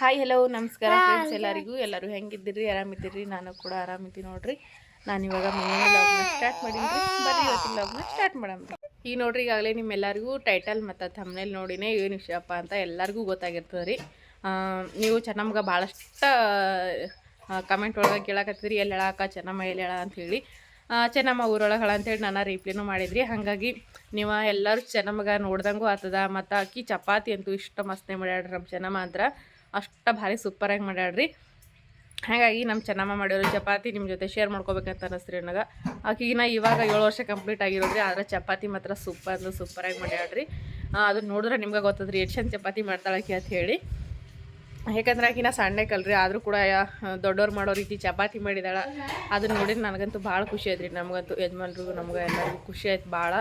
Hi hello ನಮಸ್ಕಾರ friends ಎಲ್ಲರಿಗೂ. ಎಲ್ಲರೂ ಹೆಂಗಿದ್ದೀರಿ? ಆರಾಮಿದ್ದೀರಿ? ನಾನು ಕೂಡ ಆರಾಮಿದ್ದೀನಿ ನೋಡ್ರಿ. ನಾನು ಇವಾಗ ಮನೆ ಲಾಗ್ನ ಸ್ಟಾರ್ಟ್ ಮಾಡಿದ್ರಿ ಬರ್ರಿ ಇವತ್ತಿನ ಲಾಗ್ನ ಸ್ಟಾರ್ಟ್ ಮಾಡಮ್ರಿ ಈಗ ನೋಡ್ರಿ ಈಗಾಗಲೇ ನಿಮ್ಮೆಲ್ಲರಿಗೂ ಟೈಟಲ್ ಮತ್ತು ಥಮ್ನೇಲ್ ನೋಡಿನೇ ಏನು ವಿಷಯಪ್ಪ ಅಂತ ಎಲ್ಲರಿಗೂ ಗೊತ್ತಾಗಿರ್ತದೆ ರೀ ನೀವು ಚೆನ್ನಮ್ಗೆ ಭಾಳಷ್ಟು ಕಮೆಂಟ್ ಒಳಗೆ ಕೇಳಕತ್ತಿದ್ರಿ. ಎಲ್ಲಿ ಹೇಳಕ್ಕ ಚೆನ್ನಮ್ಮ ಎಲ್ಲಿ ಹೇಳ ಅಂಥೇಳಿ ಚೆನ್ನಮ್ಮ ಊರೊಳಗೆ ಹೇಳ ಅಂತೇಳಿ ನಾನು ರಿಪ್ಲೈನೂ ಮಾಡಿದ್ರಿ. ಹಾಗಾಗಿ ನೀವು ಎಲ್ಲರೂ ಚೆನ್ನಮ್ಮಗ ನೋಡ್ದಂಗೂ ಆತದ. ಮತ್ತು ಅಕ್ಕಿ ಚಪಾತಿ ಅಂತೂ ಇಷ್ಟು ಮಸ್ತೆ ಮಾಡ್ಯಾಡ್ರಿ ನಮ್ಮ ಚೆನ್ನಮ್ಮ ಅಂತ್ರ ಅಷ್ಟು ಭಾರಿ ಸೂಪರಾಗಿ ಮಾಡ್ಯಾಡ್ರಿ ಹಾಗಾಗಿ ನಮ್ಮ ಚೆನ್ನಮ್ಮ ಮಾಡಿರೋ ಚಪಾತಿ ನಿಮ್ಮ ಜೊತೆ ಶೇರ್ ಮಾಡ್ಕೋಬೇಕಂತ ಅನ್ನಿಸ್ರಿ ನನಗೆ. ಆಕಿಗಿನ ಇವಾಗ ಏಳು ವರ್ಷ ಕಂಪ್ಲೀಟ್ ಆಗಿರೋದ್ರಿ, ಆದರೆ ಚಪಾತಿ ಮಾತ್ರ ಸೂಪರ್ ಅಂದ್ರೆ ಸೂಪರಾಗಿ ಮಾಡ್ಯಾಡ್ರಿ ಅದನ್ನ ನೋಡಿದ್ರೆ ನಿಮ್ಗೆ ಗೊತ್ತದ್ರಿ, ಎಷ್ಟು ಚಂದ ಚಪಾತಿ ಮಾಡ್ತಾಳಕಿ ಅಂತ ಹೇಳಿ. ಯಾಕಂದ್ರೆ ಆಕಿನ ಸಣ್ಣ ಕಲ್ರಿ, ಆದರೂ ಕೂಡ ದೊಡ್ಡವ್ರು ಮಾಡೋ ರೀತಿ ಚಪಾತಿ ಮಾಡಿದಾಳೆ. ಅದನ್ನ ನೋಡಿ ನನಗಂತೂ ಭಾಳ ಖುಷಿ ಆಯ್ತು ರೀ ನಮಗಂತೂ ಯಜಮಾನ್ರಿಗೂ, ನಮ್ಗೆ ಎಲ್ಲರಿಗೂ ಖುಷಿ ಆಯ್ತು ಭಾಳ.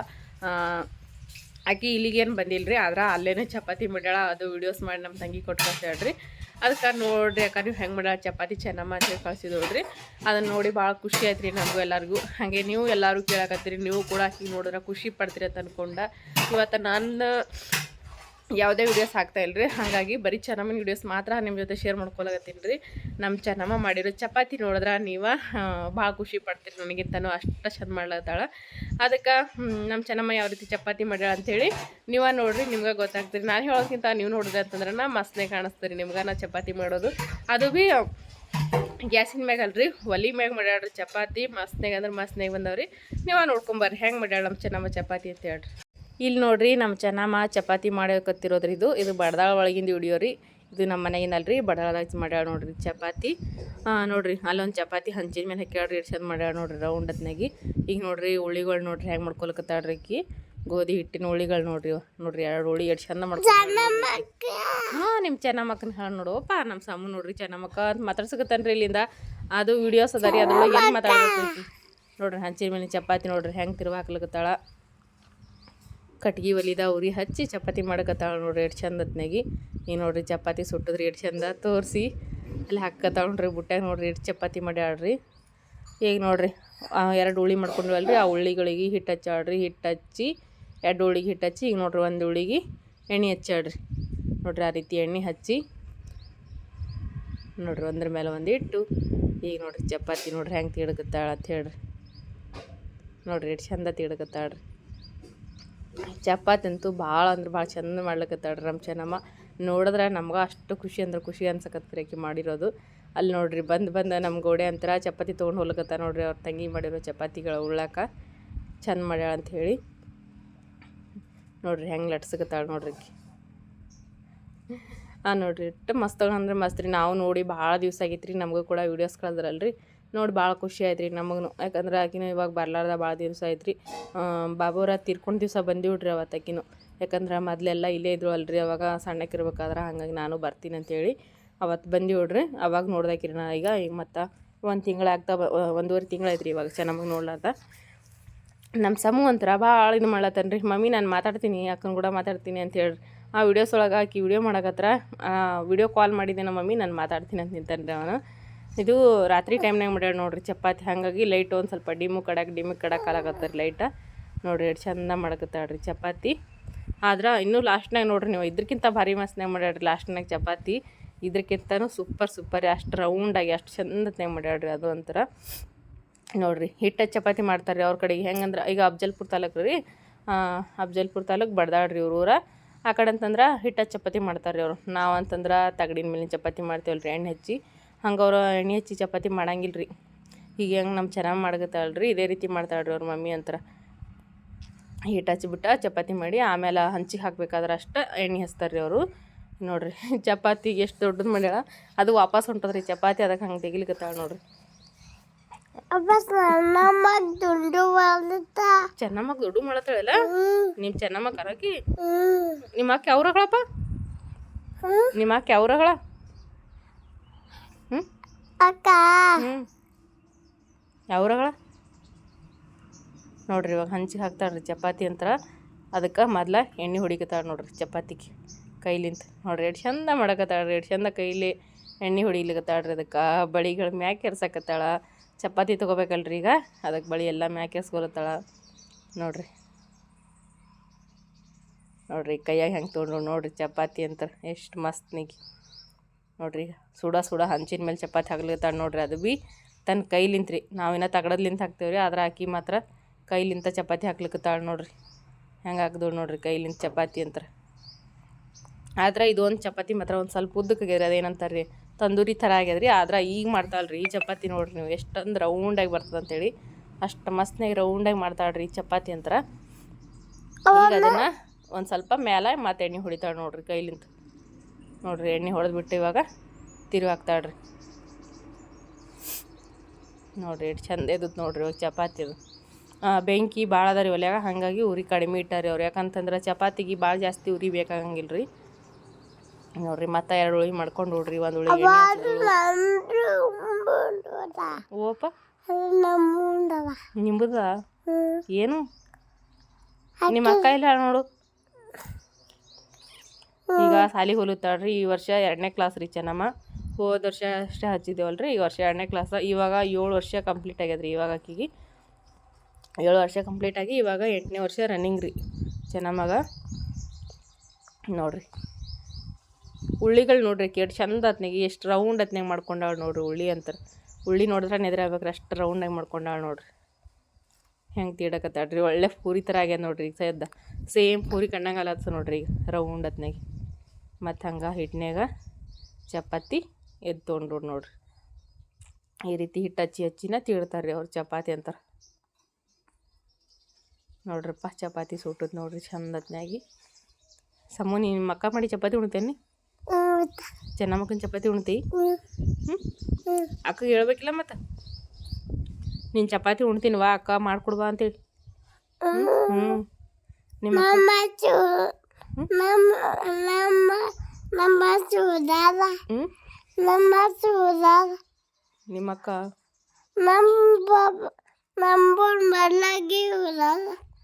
ಆಕಿ ಇಲ್ಲಿಗೇನು ರೀ ಆದ್ರೆ ಅಲ್ಲೇ ಚಪಾತಿ ಮಾಡ್ಯಾಳ ಅದು ವಿಡಿಯೋಸ್ ಮಾಡಿ ನಮ್ಮ ತಂಗಿ ಕೊಟ್ಟು ಹೇಳ್ರಿ. ಅದಕ್ಕೆ ನೋಡ್ರಿ ಅಕ್ಕ ನೀವು ಹೆಂಗೆ ಮಾಡ್ಯಾಳ ಚಪಾತಿ ಚೆನ್ನಮ್ಮ ಅಂತ ಹೇಳಿ ರೀ ಅದನ್ನ ನೋಡಿ ಭಾಳ ಖುಷಿ ಆಯ್ತು ರೀ ನಮಗೂ ಎಲ್ಲರಿಗೂ. ಹಾಗೆ ನೀವು ಎಲ್ಲರೂ ಕೇಳಕತ್ತೀರಿ, ನೀವು ಕೂಡ ಆಕಿ ನೋಡಿದ್ರೆ ಖುಷಿ ಪಡ್ತೀರಿ ಅಂತ ಅಂದ್ಕೊಂಡ ಇವತ್ತು ನನ್ನ ಯಾವುದೇ ವೀಡಿಯೋಸ್ ಆಗ್ತಾ ರೀ ಹಾಗಾಗಿ ಬರೀ ಚೆನ್ನಮ್ಮನ ವೀಡಿಯೋಸ್ ಮಾತ್ರ ನಿಮ್ಮ ಜೊತೆ ಶೇರ್ ಮಾಡ್ಕೊಳಕತ್ತೀನಿ ರೀ. ನಮ್ಮ ಚೆನ್ನಮ್ಮ ಮಾಡಿರೋ ಚಪಾತಿ ನೋಡಿದ್ರೆ ನೀವು ಭಾಳ ಖುಷಿ ಪಡ್ತೀರಿ ನನಗಿಂತನೂ ಅಷ್ಟು ಚೆಂದ ಮಾಡ್ಲತ್ತಾಳ. ಅದಕ್ಕೆ ನಮ್ಮ ಚೆನ್ನಮ್ಮ ಯಾವ ರೀತಿ ಚಪಾತಿ ಮಾಡ್ಯಾಳ ಅಂಥೇಳಿ ನೀವ ನೋಡ್ರಿ, ನಿಮ್ಗೆ ಗೊತ್ತಾಗ್ತೀರಿ ನಾನು ಹೇಳೋಕ್ಕಿಂತ ನೀವು ನೋಡಿದ್ರೆ ಅಂತಂದ್ರೆ ನಾ ಮಸ್ನೇ ಕಾಣಿಸ್ತೀರಿ ನಿಮ್ಗೆ ನಾ ಚಪಾತಿ ಮಾಡೋದು. ಅದು ಭೀ ಗ್ಯಾಸಿನ ಮ್ಯಾಗ ಅಲ್ರಿ. ಒಲಿ ಮ್ಯಾಗ ಮಾಡ್ಯಾಳ್ರಿ ಚಪಾತಿ. ಮಸ್ತ್ನಾಗ ಅಂದ್ರೆ ಮಸ್ತ್ನಾಗ ಬಂದವ್ರಿ. ನೀವು ನೋಡ್ಕೊಂಬರ್ರಿ. ಹೆಂಗೆ ಮಾಡ್ಯಾಳ ನಮ್ಮ ಚೆನ್ನಮ್ಮ ಚಪಾತಿ ಅಂತ ಹೇಳ್ರಿ. ಇಲ್ಲಿ ನೋಡ್ರಿ ನಮ್ಮ ಚೆನ್ನಮ್ಮ ಚಪಾತಿ ಮಾಡೋಕತ್ತಿರೋದ್ರಿ ಇದು. ಇದು ಬಡದಾಳ ಒಳಗಿಂದ ವಿಡಿಯೋ ರೀ. ಇದು ನಮ್ಮ ಮನೆಗಿನಲ್ರಿ. ಬಡದಾಳದಾಗ ಮಾಡ್ಯಾಳ ನೋಡ್ರಿ ಚಪಾತಿ. ನೋಡ್ರಿ ಅಲ್ಲೊಂದು ಚಪಾತಿ ಹಂಚಿನ ಮೇಲೆ ಹಾಕ್ಯಾಳ್ರಿ. ಎಷ್ಟು ಚಂದ ಮಾಡ್ಯಾಳ ನೋಡ್ರಿ ರೌಂಡ್ ಅದ್ನಾಗಿ. ಈಗ ನೋಡ್ರಿ ಉಳ್ಳಿಗಳು ನೋಡ್ರಿ ಹೆಂಗೆ ಮಾಡ್ಕೊಳಕತ್ತಾಳ್ರಿ ಗೋಧಿ ಹಿಟ್ಟಿನ ಉಳ್ಳಿಗಳು ನೋಡ್ರಿ. ನೋಡ್ರಿ ಎರಡು ಉಳಿ ಎಷ್ಟು ಚಂದ ಮಾಡ್ಕೊಂಡು ಹಾಂ ನಿಮ್ಮ ಚೆನ್ನಮ್ಮಕ್ಕನ ಹೇಳಿ ನೋಡುವಪ್ಪ ನಮ್ಮ ಸಾಮು ನೋಡ್ರಿ ಚೆನ್ನಮ್ಮಕ್ಕ ಅಂತ ಮಾತಾಡ್ಸಕತ್ತಾನ್ರಿ ಇಲ್ಲಿಂದ. ಅದು ವಿಡಿಯೋಸ್ ಅದ ರೀ ಅದ್ರೊಳಗೆ ಏನು ಮಾತಾಡ್ಬೇಕು? ನೋಡ್ರಿ ಹಂಚಿನ ಮೇಲೆ ಚಪಾತಿ ನೋಡ್ರಿ ಹೆಂಗೆ ತಿರ್ವ ಹಾಕ್ಲಕತ್ತಾಳ ಕಟ್ಗೆ ಒಲಿದ ಉರಿ ಹಚ್ಚಿ ಚಪಾತಿ ಮಾಡಕತ್ತಾಳ ನೋಡ್ರಿ ಎಷ್ಟು ಚಂದ ಹೊತ್ನಾಗಿ ಈಗ ನೋಡ್ರಿ ಚಪಾತಿ ಸುಟ್ಟಿದ್ರಿ ಎಷ್ಟು ಚಂದ ತೋರಿಸಿ. ಅಲ್ಲಿ ಹಾಕತ್ತಾಳ ನೋಡ್ರಿ ಬುಟ್ಟ್ಯಾಗ ನೋಡ್ರಿ ಎಷ್ಟು ಚಪಾತಿ ಮಾಡ್ಯಾಳ್ರಿ. ಈಗ ನೋಡ್ರಿ ಎರಡು ಉಳಿ ಮಾಡ್ಕೊಂಡ್ವಲ್ರಿ, ಆ ಉಳ್ಳಿಗಳಿಗೆ ಹಿಟ್ಟು ಹಚ್ಚಾಳ್ರಿ ಹಿಟ್ಟು ಹಚ್ಚಿ ಎರಡು ಉಳಿಗೆ ಹಿಟ್ಟು ಹಚ್ಚಿ, ಈಗ ನೋಡ್ರಿ ಒಂದು ಉಳಿಗೆ ಎಣ್ಣೆ ಹಚ್ಚಾಡ್ರಿ ನೋಡ್ರಿ ಆ ರೀತಿ ಎಣ್ಣೆ ಹಚ್ಚಿ ನೋಡ್ರಿ ಒಂದ್ರ ಮೇಲೆ ಒಂದು ಇಟ್ಟು, ಈಗ ನೋಡ್ರಿ ಚಪಾತಿ ನೋಡ್ರಿ ಹೆಂಗೆ ತಿಡ್ಕತ್ತಾಳ ಅಂತ ಹೇಳ್ರಿ. ನೋಡ್ರಿ ಎಷ್ಟು ಚಂದ ತೀಡಕತ್ತಾಳ್ರಿ ಚಪಾತಿ ಅಂತೂ ಭಾಳ ಅಂದ್ರೆ ಭಾಳ ಚಂದ ಮಾಡ್ಲಿಕ್ಕತ್ತಾಳ್ರಿ ನಮ್ಮ ಚೆನ್ನಮ್ಮ ನೋಡಿದ್ರೆ ನಮ್ಗೆ ಅಷ್ಟು ಖುಷಿ ಅಂದ್ರೆ ಖುಷಿ ಅನ್ಸಕತ್ರಿ ಆಕೆ ಮಾಡಿರೋದು. ಅಲ್ಲಿ ನೋಡ್ರಿ ಬಂದು ಬಂದು ನಮ್ಮ ಗೋಡೆ ಅಂತರ ಚಪಾತಿ ತೊಗೊಂಡು ಹೋಗ್ಲಕತ್ತ ನೋಡ್ರಿ ಅವ್ರ ತಂಗಿ ಮಾಡಿರೋ ಚಪಾತಿಗಳು ಉಳ್ಳಾಕ ಚಂದ ಮಾಡ್ಯಾಳ ಅಂತ ಹೇಳಿ. ನೋಡ್ರಿ ಹೆಂಗೆ ಲಟ್ಸಕತ್ತಾಳ ನೋಡ್ರಿ ಹಾಂ ನೋಡ್ರಿ ಇಟ್ಟು ಮಸ್ತ್ ಅಂದ್ರೆ ರೀ. ನಾವು ನೋಡಿ ಭಾಳ ದಿವಸ ರೀ ನಮಗೂ ಕೂಡ ವೀಡಿಯೋಸ್ ಕಳ್ದ್ರಲ್ರಿ. ನೋಡಿ ಭಾಳ ಖುಷಿ ಆಯ್ತು ರೀ ನಮಗೂ ಯಾಕಂದ್ರೆ ಆಕಿನೂ ಇವಾಗ ಬರ್ಲಾರ್ದ ಭಾಳ ದಿವಸ ಆಯ್ತು ರೀ ಬಾಬುರ ತೀರ್ಕೊಂಡು ದಿವಸ ಬಂದಿವಿಡ್ರಿ ಅವತ್ತು ಆಕಿನೂ. ಯಾಕಂದ್ರೆ ಮೊದಲೆಲ್ಲ ಇಲ್ಲೇ ಇದ್ರು ಅಲ್ರಿ, ಅವಾಗ ಸಣ್ಣಕ್ಕಿರ್ಬೇಕಾದ್ರೆ ಹಾಗಾಗಿ ನಾನು ಬರ್ತೀನಿ ಅಂತೇಳಿ ಅವತ್ತು ಬಂದಿವಿಡ್ರಿ. ಅವಾಗ ನೋಡ್ದಾಕಿರಿ ನಾ ಈಗ ಈಗ ಮತ್ತು ಒಂದು ತಿಂಗಳಾಗ್ತಾ ಒಂದೂವರೆ ತಿಂಗಳಾಯ್ತು ರೀ ಇವಾಗ ಚೆನ್ನಾಗಿ ನೋಡ್ಲಾರ್ದ. ನಮ್ಮ ಸಮೂ ಒಂಥರ ಭಾಳ ಇದು ಮಾಡ್ಲತ್ತಾನ ರೀ ಮಮ್ಮಿ ನಾನು ಮಾತಾಡ್ತೀನಿ, ಅಕ್ಕನ ಕೂಡ ಮಾತಾಡ್ತೀನಿ ಅಂತ ಹೇಳ್ರಿ. ಆ ವಿಡಿಯೋಸ್ ಒಳಗೆ ಆಕಿ ವಿಡಿಯೋ ಮಾಡಕತ್ರ ವಿಡಿಯೋ ಕಾಲ್ ಮಾಡಿದ್ದೆ ನಮ್ಮ ಮಮ್ಮಿ, ನಾನು ಮಾತಾಡ್ತೀನಿ ಅಂತ ನಿಂತಾನೆ ರೀ ಅವನು. ಇದು ರಾತ್ರಿ ಟೈಮ್ನಾಗ ಮಾಡ್ಯಾರ ನೋಡ್ರಿ. ಚಪಾತಿ ಹಾಗಾಗಿ ಲೈಟ್ ಒಂದು ಸ್ವಲ್ಪ ಡಿಮು ಕಡಕ್ಕೆ ಡಿಮು ಕಡಕ್ಕೆ ಕಾಲಾಗತ್ತರಿ ಲೈಟ ನೋಡ್ರಿ ಎಷ್ಟು ಚಂದ ಮಾಡಕತ್ತಾಳ್ರಿ ಚಪಾತಿ. ಆದ್ರೆ ಇನ್ನೂ ಲಾಸ್ಟ್ನಾಗ ನೋಡ್ರಿ ನೀವು ಇದ್ರಕ್ಕಿಂತ ಭಾರಿ ಮಸ್ತ್ನಾಗ ಮಾಡ್ಯಾಡ್ರಿ ಲಾಸ್ಟ್ನಾಗ ಚಪಾತಿ. ಇದ್ರಕ್ಕಿಂತನೂ ಸೂಪರ್ ಸೂಪರ್ ಅಷ್ಟು ರೌಂಡಾಗಿ ಅಷ್ಟು ಚಂದತ್ನಾಗ ಮಾಡ್ಯಾಡ್ರಿ ಅದು ಒಂಥರ. ನೋಡ್ರಿ, ಹಿಟ್ಟ ಚಪಾತಿ ಮಾಡ್ತಾರೆ ಅವ್ರ ಕಡೆಗೆ. ಹೆಂಗಂದ್ರೆ ಈಗ ಅಬ್ಜಲ್ಪುರ್ ತಾಲೂಕು ರೀ. ಅಬ್ಜಲ್ಪುರ್ ತಾಲೂಕು ಬಡ್ದಾಡ್ರಿ ಇವ್ರ ಊರ. ಆ ಕಡೆ ಅಂತಂದ್ರೆ ಹಿಟ್ಟ ಚಪಾತಿ ಮಾಡ್ತಾರೆ ಅವರು. ನಾವು ಅಂತಂದ್ರೆ ತಗಡಿನ ಮೇಲಿನ ಚಪಾತಿ ಮಾಡ್ತೇವಲ್ಲ ರೀ ಎಣ್ಣೆ ಹಚ್ಚಿ. ಹಂಗೆ ಅವರು ಎಣ್ಣೆ ಹಚ್ಚಿ ಚಪಾತಿ ಮಾಡಂಗಿಲ್ಲ ರೀ ಈಗ ಹೆಂಗೆ ನಮ್ಮ ಚೆನ್ನಾಗಿ ಮಾಡಕತ್ತಾಳ್ರಿ ಇದೇ ರೀತಿ ಮಾಡ್ತಾಳ್ರಿ ಅವ್ರ ಮಮ್ಮಿ ಅಂತಾರೆ. ಹೀಟ್ ಹಚ್ಚಿಬಿಟ್ಟು ಚಪಾತಿ ಮಾಡಿ ಆಮೇಲೆ ಹಂಚಿಗೆ ಹಾಕ್ಬೇಕಾದ್ರೆ ಅಷ್ಟು ಎಣ್ಣೆ ಹಚ್ತಾರೆ ರೀ ಅವರು. ನೋಡ್ರಿ ಚಪಾತಿಗೆ ಎಷ್ಟು ದೊಡ್ಡದು ಮಾಡ್ಯಾಳ. ಅದು ವಾಪಸ್ ಹೊಂಟದ್ರಿ. ಚಪಾತಿ ಅದಕ್ಕೆ ಹಂಗೆ ತೆಗಿಲಿಕತ್ತಾಳ ನೋಡ್ರಿ. ಚೆನ್ನಮ್ಮ ದುಡ್ಡು ಮಾಡತ್ತಾಳಲ್ಲ? ನಿಮ್ಮ ಚೆನ್ನಮ್ಮ ಕರಕಿ? ನಿಮ್ಮ ಅಕ್ಕ ಯಾವ್ರಗಳಪ್ಪ ನಿಮ್ಮ ಅಕ್ಕ ಯಾವ್ರಗಳ ಹ್ಞೂ ಹ್ಞೂ ಯಾವ್ರಗಳ ನೋಡ್ರಿ, ಇವಾಗ ಹಂಚಿಗೆ ಹಾಕ್ತಾಳ್ರಿ ಚಪಾತಿ ಅಂತ. ಅದಕ್ಕೆ ಮೊದ್ಲ ಎಣ್ಣೆ ಹೊಡಿಕತ್ತಾಳೆ ನೋಡ್ರಿ ಚಪಾತಿಗೆ, ಕೈಲಿಂತ. ನೋಡ್ರಿ, ಎಷ್ಟು ಚಂದ ಮಾಡಕತ್ತಾಳ್ರಿ, ಎಷ್ಟು ಚಂದ ಕೈಲಿ ಎಣ್ಣೆ ಹೊಡಿಲಿಕತ್ತಾಳ್ರಿ ಅದಕ್ಕೆ. ಬಳಿಗಳು ಮ್ಯಾಕೆ ಎರ್ಸಕತ್ತಾಳ ಚಪಾತಿ ತೊಗೋಬೇಕಲ್ರಿ ಈಗ. ಅದಕ್ಕೆ ಬಳಿ ಎಲ್ಲ ಮ್ಯಾಕೆ ಎರ್ಸ್ಕೊಲತ್ತಾಳ ನೋಡ್ರಿ. ನೋಡ್ರಿ, ಕೈಯಾಗ ಹೆಂಗೆ ತೊಗೊಂಡು ನೋಡ್ರಿ ಚಪಾತಿ ಅಂತ. ಎಷ್ಟು ಮಸ್ತ್ ನಿಗಿ ನೋಡ್ರಿ, ಸುಡ ಸುಡ ಹಂಚಿನ ಮೇಲೆ ಚಪಾತಿ ಹಾಕ್ಲಿತ್ತಾಳ ನೋಡ್ರಿ ಅದು ಭೀ ತನ್ನ ಕೈಲಿಂತ ರೀ ನಾವಿನ್ನ ತಗಡದ್ಲಿಂತ ಹಾಕ್ತೇವೆ ರೀ ಆದ್ರೆ ಆಕಿ ಮಾತ್ರ ಕೈಲಿಂತ ಚಪಾತಿ ಹಾಕ್ಲಿಕ್ಕತ್ತಾಳೆ ನೋಡ್ರಿ. ಹೆಂಗೆ ಹಾಕ್ದೋಳು ನೋಡ್ರಿ ಕೈಲಿಂತ ಚಪಾತಿ ಅಂತಾರೆ. ಆದ್ರೆ ಇದೊಂದು ಚಪಾತಿ ಮಾತ್ರ ಒಂದು ಸ್ವಲ್ಪ ಉದ್ದಕ್ಕೆ ಆಗ್ಯದ ಅದೇನಂತಾರೆ ರೀ ತಂದೂರಿ ಥರ ಆಗ್ಯದ್ರಿ. ಆದ್ರೆ ಈಗ ಮಾಡ್ತಾಳ್ರಿ ಈ ಚಪಾತಿ ನೋಡ್ರಿ ನೀವು, ಎಷ್ಟೊಂದು ರೌಂಡಾಗಿ ಬರ್ತದೆ ಅಂತೇಳಿ. ಅಷ್ಟು ಮಸ್ತ್ನಾಗಿ ರೌಂಡಾಗಿ ಮಾಡ್ತಾಳ್ರಿ ಈ ಚಪಾತಿ ಅಂತಾರೆ. ಅದನ್ನ ಒಂದು ಸ್ವಲ್ಪ ಮೇಲೆ ಮತ್ತೆ ಎಣ್ಣೆ ಹೊಡಿತಾಳೆ ನೋಡ್ರಿ ಕೈಲಿಂತ. ನೋಡ್ರಿ ಎಣ್ಣೆ ಹೊಡೆದ್ಬಿಟ್ಟು ಇವಾಗ ತಿರುವಾಗ್ತಾಳ್ರಿ ನೋಡ್ರಿ ಎಷ್ಟು ಚಂದ ಇದ್ದದ್ದು ನೋಡ್ರಿ ಇವಾಗ ಚಪಾತಿ ಅದು. ಆ, ಬೆಂಕಿ ಭಾಳ ಅದ ರೀ ಒಲ್ಯಾಗ ಹಾಗಾಗಿ ಉರಿ ಕಡಿಮೆ ಇಟ್ಟಾರಿ ಅವ್ರು. ಯಾಕಂತಂದ್ರೆ ಚಪಾತಿಗೆ ಭಾಳ ಜಾಸ್ತಿ ಉರಿ ಬೇಕಾಗಂಗಿಲ್ಲ ರೀ ನೋಡ್ರಿ ಮತ್ತೆ ಎರಡು ಉಳಿ ಮಾಡ್ಕೊಂಡು ನೋಡ್ರಿ ಒಂದು ಉಳಿ. ಓಪ. ನಿಂಬುದ? ಏನು? ನಿಮ್ಮ ಅಕ್ಕ ಇಲ್ಲ ನೋಡು. ಈಗ ಸಾಲಿಗೆ ಹೋಲುತ್ತಾಳ್ರಿ ಈ ವರ್ಷ ಎರಡನೇ ಕ್ಲಾಸ್ ರೀ ಚೆನ್ನಮ್ಮ. ಹೋದ ವರ್ಷ ಅಷ್ಟೇ ಹಚ್ಚಿದ್ದೇವಲ್ರಿ ಈ ವರ್ಷ ಎರಡನೇ ಕ್ಲಾಸ್ ಇವಾಗ ಏಳು ವರ್ಷ ಕಂಪ್ಲೀಟ್ ಆಗ್ಯದ್ರಿ ಇವಾಗ ಆಕಿಗೆ. ಏಳು ವರ್ಷ ಕಂಪ್ಲೀಟ್ ಆಗಿ ಇವಾಗ ಎಂಟನೇ ವರ್ಷ ರನ್ನಿಂಗ್ ರೀ ಚೆನ್ನಮ್ಮಗ. ನೋಡ್ರಿ. ಉಳ್ಳಿಗಳು ನೋಡ್ರಿ ಕೇಟ್ ಚಂದ ಹತ್ನಾಗ ಎಷ್ಟು ರೌಂಡ್ ಹತ್ನಾಗ ಮಾಡ್ಕೊಂಡಾಳ ನೋಡ್ರಿ ಉಳ್ಳಿ ಅಂತಾರೆ ಉಳ್ಳಿ ನೋಡಿದ್ರೆ ನೆದ್ರೆ ಆಗ್ಬೇಕ್ರಿ ಅಷ್ಟು ರೌಂಡಾಗಿ ಮಾಡ್ಕೊಂಡಾಳ ನೋಡ್ರಿ. ಹೆಂಗೆ ತೀಡಕತ್ತಾಳ್ರಿ ಒಳ್ಳೆ ಪೂರಿ ಥರ ಆಗ್ಯದ ನೋಡ್ರಿ ಈಗ ಸದ್ದ ಸೇಮ್ ಪೂರಿ ಕಣ್ಣಂಗೆ ಅಲತ್ತ ನೋಡ್ರಿ ಈಗ ರೌಂಡ್ ಹತ್ನಾಗ ಮತ್ತು ಹಂಗೆ ಹಿಟ್ಟಿನಾಗ ಚಪಾತಿ ಎದ್ದು ತೊಗೊಂಡ್ರು ನೋಡ್ರಿ. ಈ ರೀತಿ ಹಿಟ್ಟು ಹಚ್ಚಿ ಹಚ್ಚಿನ ತೀಡ್ತಾರೆ ರೀ ಅವ್ರು ಚಪಾತಿ ಅಂತಾರೆ. ನೋಡ್ರಪ್ಪ ಚಪಾತಿ ಸುಟ್ಟದ್ ನೋಡ್ರಿ ಚಂದತ್ನಾಗಿ ಸಮೂ, ನೀನು ಮಕ್ಕ ಮಾಡಿ ಚಪಾತಿ ಉಣ್ತೇನಿ ಚೆನ್ನಮ್ಮಕ್ಕನ ಚಪಾತಿ ಉಣ್ತಿ? ಹ್ಞೂ ಅಕ್ಕ ಹೇಳ್ಬೇಕಿಲ್ಲ ಮತ್ತೆ? ನೀನು ಚಪಾತಿ ಉಣ್ತೀನಿ, ವಾ ಅಕ್ಕ ಮಾಡ್ಕೊಡ್ಬಾ ಅಂತೇಳಿ. ಹ್ಞೂ ನಿಮ್ಮ ಅಕ್ಕ- ಹ್ಞೂ ನಿಮ್ಮ ಅಕ್ಕ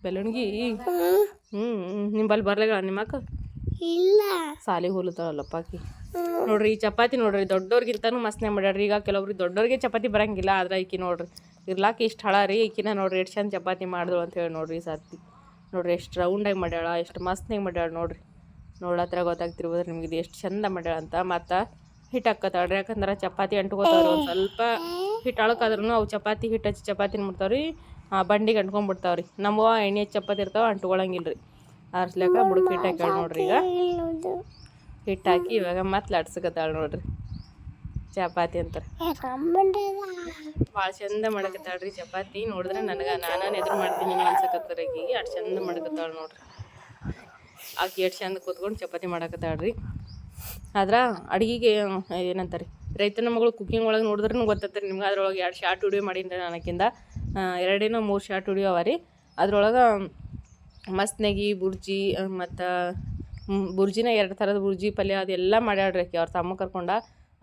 ಬೆಳಣ್ಗಿ ಹ್ಞೂ ನಿಂಬಲ್ಲಿ ಬರ್ಲಾಗ ನಿಮ್ಮ ಅಕ್ಕ ಇಲ್ಲ. ಸಾಲಿಗೆ ಹೋಲುತ್ತಾಳಲ್ಲಪ್ಪ ಆಕಿ. ನೋಡ್ರಿ ಈ ಚಪಾತಿ ನೋಡ್ರಿ ದೊಡ್ಡವ್ರಿಗಿಂತನೂ ಮಸ್ನೆ ಮಾಡ್ಯಾಡ್ರಿ ಈಗ ಕೆಲವ್ರಿಗೆ ದೊಡ್ಡವ್ರಿಗೆ ಚಪಾತಿ ಬರಂಗಿಲ್ಲ ಆದ್ರೆ ಈಕಿ ನೋಡ್ರಿ ಇರ್ಲಾಕ ಇಷ್ಟು ಹಳ ರೀ ಈಕಿನ ನೋಡ್ರಿ ಎಷ್ಟು ಚಂದ ಚಪಾತಿ ಮಾಡಿದ್ರು ಅಂತ ಹೇಳಿ ನೋಡ್ರಿ ಈ ಸರ್ತಿ. ನೋಡ್ರಿ ಎಷ್ಟು ರೌಂಡಾಗಿ ಮಾಡ್ಯಾಳ, ಎಷ್ಟು ಮಸ್ತ್ನಾಗ ಮಾಡ್ಯಾಳ ನೋಡ್ರಿ. ನೋಡತ್ರ ಗೊತ್ತಾಗ್ತಿರ್ಬೋದು ನಿಮ್ಗೆ ಇದು ಎಷ್ಟು ಚಂದ ಮಾಡ್ಯಾಳ ಅಂತ. ಮತ್ತು ಹಿಟ್ಟು ಹಾಕತ್ತಾಳ್ರಿ, ಯಾಕಂದ್ರೆ ಚಪಾತಿ ಅಂಟ್ಕೋತಾವ್ರಿ ಸ್ವಲ್ಪ ಹಿಟ್ಟು ಅಳಕಾದ್ರೂ ಅವು ಚಪಾತಿ ಹಿಟ್ಟು ಹಚ್ಚಿ ಚಪಾತಿನ ಮುಡ್ತಾವ್ರಿ ಬಂಡಿಗೆ ಅಂಟ್ಕೊಂಡ್ಬಿಡ್ತಾವ್ರಿ ನಮ್ಮವ್ವ ಎಣ್ಣೆ ಚಪಾತಿ ಇರ್ತಾವ ಅಂಟ್ಕೊಳಂಗಿಲ್ಲ ರೀ ಆರಿಸ್ಲಾಕ ಬುಡಕ್ಕೆ ಹಿಟ್ಟು ಹಾಕ್ಯಾಳ ನೋಡ್ರಿ ಈಗ. ಹಿಟ್ಟು ಹಾಕಿ ಇವಾಗ ಮತ್ತೆ ಲಟ್ಸಕತ್ತಾಳ ನೋಡ್ರಿ. ಚಪಾತಿ ಅಂತಾರೆ. ಭಾಳ ಚಂದ ಮಾಡಕತ್ತಾಳ್ರಿ ಚಪಾತಿ. ನೋಡಿದ್ರೆ ನನಗೆ ನಾನು ಎದುರು ಮಾಡ್ತೀನಿ ಅನ್ಸಕತ್ತಾರ ಈಗೀಗ ಅಷ್ಟು ಚಂದ ಮಾಡಕತ್ತಾಳ ನೋಡ್ರಿ. ಆಕೆ ಎಷ್ಟು ಚಂದ ಕೂತ್ಕೊಂಡು ಚಪಾತಿ ಮಾಡಕತ್ತಾಳ್ರಿ. ಆದ್ರೆ ಅಡುಗೆಗೆ ಏನಂತಾರೆ? ರೈತನ ಮಗಳು ಕುಕ್ಕಿಂಗ್ ಒಳಗೆ ನೋಡಿದ್ರೂ ಗೊತ್ತತ್ತರಿ ನಿಮ್ಗೆ. ಅದ್ರೊಳಗೆ ಎರಡು ಶಾರ್ಟ್ ವಿಡಿಯೋ ಮಾಡೀನಿ ನನಕಿಂದ ಎರಡೇನೋ ಮೂರು ಶಾರ್ಟ್ ವಿಡಿಯೋ ಅವ ರೀ. ಅದ್ರೊಳಗೆ ಮಸ್ತ್ನಾಗಿ ಬುರ್ಜಿ ಮತ್ತು ಬುರ್ಜಿನ ಎರಡು ಥರದ ಬುರ್ಜಿ ಪಲ್ಯ ಅದೆಲ್ಲ ಮಾಡ್ಯಾಳ್ರಿ ಆಕಿ. ಅವ್ರ ತಮ್ಮ ಕರ್ಕೊಂಡ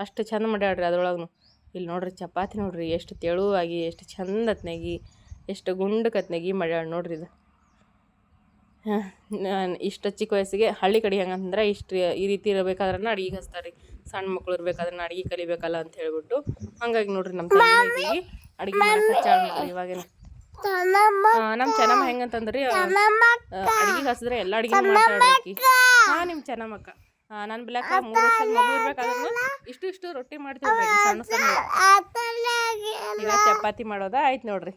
ಅಷ್ಟು ಚಂದ ಮಾಡ್ಯಾಳ್ರಿ ಅದ್ರೊಳಗೂ ಇಲ್ಲಿ ನೋಡ್ರಿ ಚಪಾತಿ ನೋಡ್ರಿ ಎಷ್ಟು ತೆಳುವಾಗಿ ಎಷ್ಟು ಚಂದ ಹತ್ನಾಗಿ ಎಷ್ಟು ಗುಂಡಕತ್ನಾಗಿ ಮಾಡ್ಯಾಳ ನೋಡ್ರಿ ಇದು. ಹಾಂ ಇಷ್ಟು ಚಿಕ್ಕ ವಯಸ್ಸಿಗೆ ಹಳ್ಳಿ ಕಡೆ ಹೆಂಗಂದ್ರೆ ಇಷ್ಟು ಈ ರೀತಿ ಇರಬೇಕಾದ್ರೆ ಅಡುಗೆ ಹಚ್ತಾರೆ ರೀ ಸಣ್ಣ ಮಕ್ಳು ಇರ್ಬೇಕಾದ್ರೆ ಅಡುಗೆ ಕಲಿಬೇಕಲ್ಲ ಅಂತ ಹೇಳ್ಬಿಟ್ಟು ಹಂಗಾಗಿ ನೋಡ್ರಿ ನಮ್ಮ ತಾಯಿ ಅಡುಗೆ ಮಾಡಕ್ಕೆ ನೋಡ್ರಿ ಇವಾಗೇನು. ನಮ್ಮ ಚೆನ್ನಮ್ಮ ಹೆಂಗಂತಂದ್ರಿ ಅಡುಗೆ ಹಸಿದ್ರೆ ಎಲ್ಲ ಅಡುಗೆ ಮಾಡ್ತಾಳ್ರಿ ಹಾಂ ಹಾ ನಿಮ್ಮ ಚೆನ್ನಮ್ಮಕ್ಕ. ನನ್ನ ಬಿಲಾಕ ಮೂರು ವರ್ಷದ ಮಗು ಇರ್ಬೇಕಾದ್ರೆ ಇಷ್ಟು ಇಷ್ಟು ರೊಟ್ಟಿ ಮಾಡ್ತೀವಿ ಸಣ್ಣ ಸಣ್ಣ. ಈಗ ಚಪಾತಿ ಮಾಡೋದ ಆಯ್ತು ನೋಡ್ರಿ.